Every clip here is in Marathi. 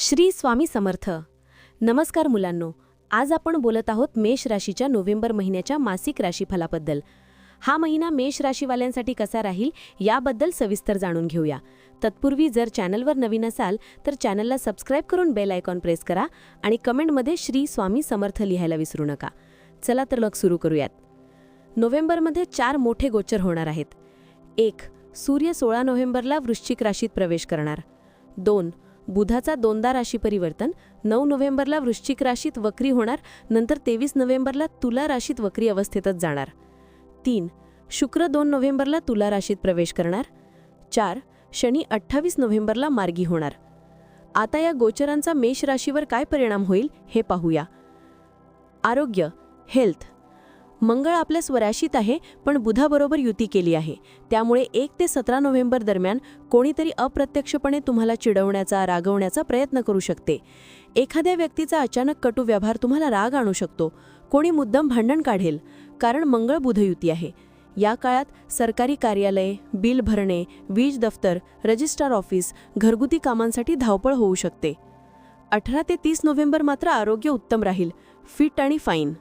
श्री स्वामी समर्थ. नमस्कार मुलांनो आज आपण बोलत आहोत मेष राशीच्या नोव्हेंबर महिन्याच्या मासिक राशीफलाबद्दल. हा महिना मेष राशीवाल्यांसाठी कसा राहील याबद्दल सविस्तर जाणून घेऊया. तत्पूर्वी जर चॅनलवर नवीन असाल तर चॅनलला सबस्क्राईब करून बेल आयकॉन प्रेस करा आणि कमेंटमध्ये श्री स्वामी समर्थ लिहायला विसरू नका. चला तर मग सुरू करूयात. नोव्हेंबरमध्ये चार मोठे गोचर होणार आहेत. एक सूर्य सोळा नोव्हेंबरला वृश्चिक राशीत प्रवेश करणार. दोन बुधाचा दोनदा राशी परिवर्तन नऊ नोव्हेंबरला वृश्चिक राशीत वक्री होणार नंतर तेवीस नोव्हेंबरला तुला राशीत वक्री अवस्थेतच जाणार. तीन शुक्र दोन नोव्हेंबरला तुला राशीत प्रवेश करणार. चार शनी अठ्ठावीस नोव्हेंबरला मार्गी होणार. आता या गोचरांचा मेष राशीवर काय परिणाम होईल हे पाहूया. आरोग्य हेल्थ मंगळ आपल्या स्वराशीत आहे पण बुधाबरोबर युती केली आहे. त्यामुळे एक ते सतरा नोव्हेंबर दरम्यान कोणीतरी अप्रत्यक्षपणे तुम्हाला चिडवण्याचा रागवण्याचा प्रयत्न करू शकते. एखाद्या व्यक्तीचा अचानक कटू व्यवहार तुम्हाला राग आणू शकतो. कोणी मुद्दाम भांडण काढेल कारण मंगळ बुधयुती आहे. या काळात सरकारी कार्यालय बिल भरणे वीज दफ्तर रजिस्ट्रार ऑफिस घरगुती कामांसाठी धावपळ होऊ शकते. अठरा ते तीस नोव्हेंबर मात्र आरोग्य उत्तम राहील फिट आणि फाईन.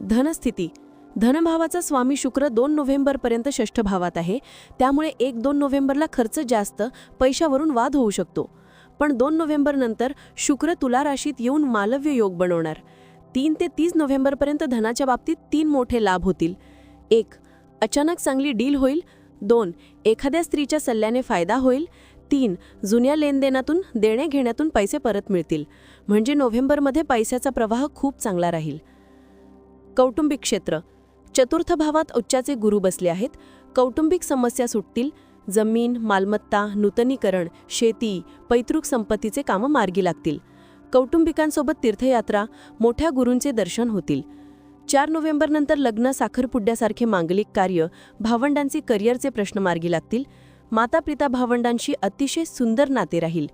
धनस्थिती. धनभावाचा स्वामी शुक्र दोन नोव्हेंबरपर्यंत षष्ठ भावात आहे. त्यामुळे एक दोन नोव्हेंबरला खर्च जास्त पैशावरून वाद होऊ शकतो. पण दोन नोव्हेंबरनंतर शुक्र तुला राशीत येऊन मालव्य योग बनवणार. तीन ते तीस नोव्हेंबरपर्यंत धनाच्या बाबतीत तीन मोठे लाभ होतील. एक अचानक चांगली डील होईल. दोन एखाद्या स्त्रीच्या सल्ल्याने फायदा होईल. तीन जुन्या लेनदेनातून देणे घेण्यातून पैसे परत मिळतील. म्हणजे नोव्हेंबरमध्ये पैशाचा प्रवाह खूप चांगला राहील. कौटुंबिक क्षेत्र. चतुर्थ भावात उच्चाचे गुरु बसले आहेत. कौटुंबिक समस्या सुटतील. जमीन मालमत्ता नूतनीकरण शेती पैतृक संपत्तीचे कामं मार्गी लागतील. कौटुंबिकांसोबत तीर्थयात्रा मोठ्या गुरूंचे दर्शन होतील. चार नोव्हेंबरनंतर लग्न साखरपुड्यासारखे मांगलिक कार्य भावंडांचे करिअरचे प्रश्न मार्गी लागतील. माता पिता भावंडांशी अतिशय सुंदर नाते राहील.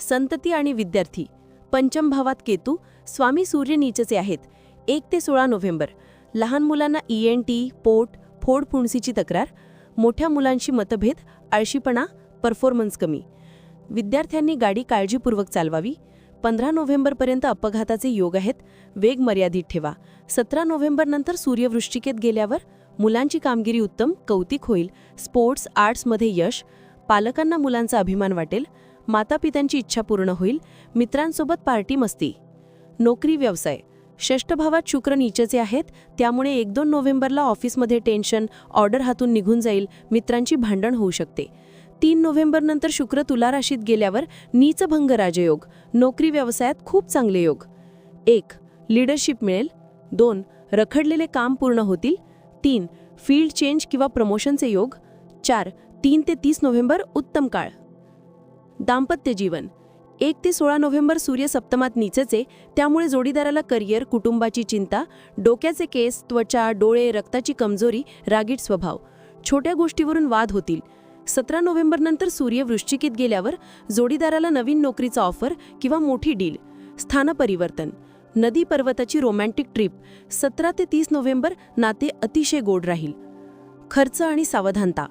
संतती आणि विद्यार्थी. पंचम भावात केतू स्वामी सूर्य नीचचे आहेत. एक ते सोळा नोव्हेंबर. लहान मुलांना ई एन टी पोट फोडफुणसीची तक्रार मोठ्या मुलांशी मतभेद आळशीपणा परफॉर्मन्स कमी. विद्यार्थ्यांनी गाडी काळजीपूर्वक चालवावी. पंधरा नोव्हेंबरपर्यंत अपघाताचे योग आहेत. वेग मर्यादित ठेवा. सतरा नोव्हेंबरनंतर सूर्यवृश्चिकेत गेल्यावर मुलांची कामगिरी उत्तम कौतिक होईल. स्पोर्ट्स आर्ट्समध्ये यश. पालकांना मुलांचा अभिमान वाटेल. मातापित्यांची इच्छा पूर्ण होईल. मित्रांसोबत पार्टी मस्ती. नोकरी व्यवसाय. षष्ठ भावात शुक्र नीचेचे आहेत त्यामुळे एक दोन नोव्हेंबरला ऑफिसमध्ये टेन्शन ऑर्डर हातून निघून जाईल मित्रांची भांडण होऊ शकते. तीन नोव्हेंबरनंतर शुक्र तुला राशीत गेल्यावर नीचभंग राजयोग नोकरी व्यवसायात खूप चांगले योग. एक लीडरशिप मिळेल. दोन रखडलेले काम पूर्ण होतील. तीन फील्ड चेंज किंवा प्रमोशनचे योग. चार तीन ते तीस नोव्हेंबर उत्तम काळ. दाम्पत्य जीवन. एक ते सोळा नोव्हेंबर सूर्य सप्तमात नीचेचे त्यामुळे जोडीदाराला करिअर कुटुंबाची चिंता डोक्याचे केस त्वचा डोळे रक्ताची कमजोरी रागीट स्वभाव. छोट्या गोष्टीवरून वाद होतील. सतरा नोव्हेंबरनंतर सूर्य वृश्चिकीत गेल्यावर जोडीदाराला नवीन नोकरीचा ऑफर किंवा मोठी डील. स्थानपरिवर्तन नदी पर्वताची रोमॅन्टिक ट्रिप. सतरा ते तीस नोव्हेंबर नाते अतिशय गोड राहील. खर्च आणि सावधानता.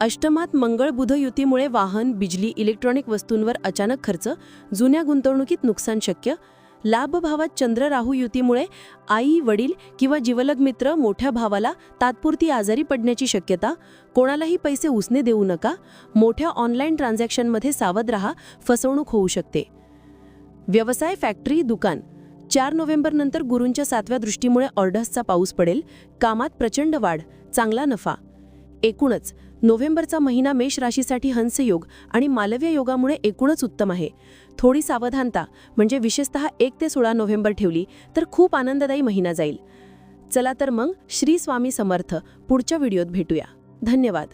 अष्टमात मंगळ बुध युतीमुळे वाहन बिजली इलेक्ट्रॉनिक वस्तूंवर अचानक खर्च जुन्या गुंतवणुकीत नुकसान शक्य लाभभावात चंद्र राहू युतीमुळे आई वडील किंवा जीवलग मित्र मोठ्या भावाला तात्पुरती आजारी पडण्याची शक्यता कोणालाही पैसे उसने देऊ नका मोठ्या ऑनलाईन ट्रान्झॅक्शनमध्ये सावध राहा फसवणूक होऊ शकते. व्यवसाय फॅक्टरी दुकान. चार नोव्हेंबरनंतर गुरूंच्या सातव्या दृष्टीमुळे ऑर्डर्सचा पाऊस पडेल कामात प्रचंड वाढ चांगला नफा. एकूणच नोव्हेंबरचा महिना मेष राशीसाठी हंसयोग आणि मालव्य योगामुळे एकूणच उत्तम आहे. थोडी सावधानता म्हणजे विशेषतः एक ते सोळा नोव्हेंबर ठेवली तर खूप आनंददायी महिना जाईल. चला तर मग श्री स्वामी समर्थ पुढच्या व्हिडिओत भेटूया. धन्यवाद.